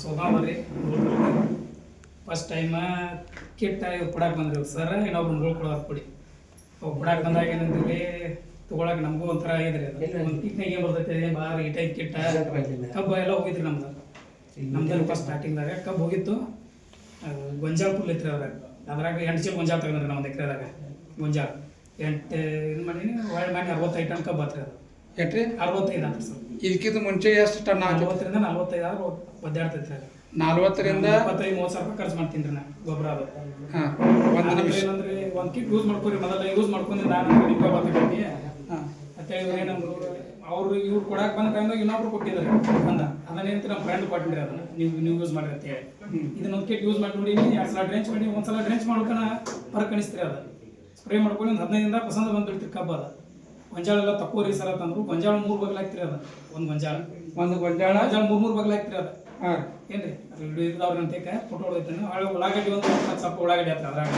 ಸೋಮಾವ ರೀ first time ಕೆಟ್ಟ ಇವ್ ಕೊಡಾಕ್ ಬಂದ್ರಿ ಸರ್ ಇನ್ನೊಬ್ರು ಮುಗಳು ಕೊಡೋದು ಕೊಡಿ. ಅವು ಕೊಡಕ್ಕೆ ಬಂದಾಗ ಇಲ್ಲಿ ತಗೊಳಕ್ ನಮಗೂ ಒಂಥರ ಆಗಿದ್ರಿ ಅದು. ಒಂದು ಪಿಕ್ನಿಕ್ ಏನು ಬರ್ತೈತೆ ಬಾರ ಇಟ ಕಿಟ್ಟ? ಕಬ್ಬು ಎಲ್ಲ ಹೋಗಿದ್ರಿ ನಮ್ದು. ನಮ್ದಲ್ಲಿ ಫಸ್ಟ್ ಸ್ಟಾರ್ಟಿಂಗ್ದಾಗ ಕಬ್ಬು ಹೋಗಿತ್ತು. ಗೊಂಜಾಳ ಫುಲ್ ಐತ್ರಿ ಅದ್ರಾಗ. ಅದ್ರಾಗ ಎಂಟು ಚೀಲ ಗೊಂಜಾಳ ತಗೊಂಡ್ರಿ ನಾವು ಒಂದು ಎಕರೆದಾಗ. ಗೊಂಜಾಳ. ಎಂಟು ಇದು ಮಾಡೀನಿ? ಒಳ್ಳೆ ಮಾಡಿ ಅರವತ್ತೈದು ಟನ್ ಕಬ್ಬು ಹತ್ರ ಅದು. ಎಟ್ರಿ? ಅರವತ್ತೈದು ಅಂತ ಸರ್. ಇದಕ್ಕಿಂತ ಮುಂಚೆ ಎಷ್ಟು ಟನ್ ಆಗಿ ನಲ್ವತ್ತರಿಂದ ನಲ್ವತ್ತೈದು ಆದ್ರೆ ಒದ್ದಾಡ್ತೈತೆ ಸರ್. ನಲ್ವತ್ತರಿಂದ? ಇಪ್ಪತ್ತೈದು ಮೂವತ್ತು ಸಾವಿರ ರೂಪಾಯಿ ಖರ್ಚು ಮಾಡ್ತೀನಿ ರೀ ನಾ ಗೊಬ್ಬರ ಅದು. ಹಾಂ ಒಂದು ನಿಮಿಷ. ಏನಂದ್ರೆ ಒಂದು ಕಿಟ್ ಯೂಸ್ ಮಾಡ್ಕೊರಿ ಮೊದಲ ಯೂಸ್ ಮಾಡ್ಕೊಂಡು ನಾನು ನಿಂಬೆ ಬರ್ತೈತಿ ಹಾಂ. ಅಂತ ಹೇಳಿದ್ರೆ ಏನಂದ್ರು ಅವ್ರು ಇವ್ರು ಕೊಡಾಕ ಬಂದ ಟೈಮ್ದಾಗ ಇನ್ನೊಬ್ರು ಕೊಟ್ಟಿದ್ದಾರೆ ಬಂದ ಅದನ್ನೇಂತ ನಮ್ಮ ಫ್ರೆಂಡ್ ಕೊಟ್ಟಿರಿ ಅದನ್ನ. ನೀವು ನೀವು ಯೂಸ್ ಮಾಡಿರಿ ಅಂತ ಹೇಳಿ. ಇದನ್ನ ಒಂದು ಕಿಟ್ ಯೂಸ್ ಮಾಡಿ ನೋಡಿ ಎರಡು ಸಲ ಡ್ರೆಂಚ್ ಮಾಡಿ ಒಂದ್ಸಲ ಡ್ರೆಂಚ್ ಮಾಡ್ಕೊಣ ಹೊರಗೆ ಕಣಿಸ್ತೀರಿ ಅದು. ಸ್ಪ್ರೇ ಮಾಡ್ಕೊಂಡು ಒಂದು ಹದಿನೈದಿಂದ ಪಸಂದ ಬಂದ್ಬಿಡ್ತೀರಿ ಕಬ್ಬು ಅದು. ಗೊಂಜಾಳ ಎಲ್ಲ ರೀ ಸರ ಅಂತಂದ್ರು. ಗೊಂಜಾಳ ಮೂರು ಬಗ್ಲ ಹಾಕ್ತಿರಿ ಅದ. ಒಂದು ಗೊಂಜಾಳ. ಒಂದು ಗೊಂಜಾಳ. ಗೊಂಜಾಳ ಮೂರು ಮೂರು ಬಗ್ಲ ಹಾಕ್ತಿರಿ ಅದ. ಹಾಂ. ಏನ್ರಿ? ಅದು ವಿಡಿಯೋ ಇದಾವ್ರಿ ಅಂತೇಕ ಫೋಟೋ ಹೊಡೆದೈತೆ ಉಳ್ಳಾಗಡ್ಡಿ ಒಂದು ಸ್ವಲ್ಪ ಉಳ್ಳಾಗಡ್ಡಿ ಹತ್ರ ಅದ್ರಾಗ.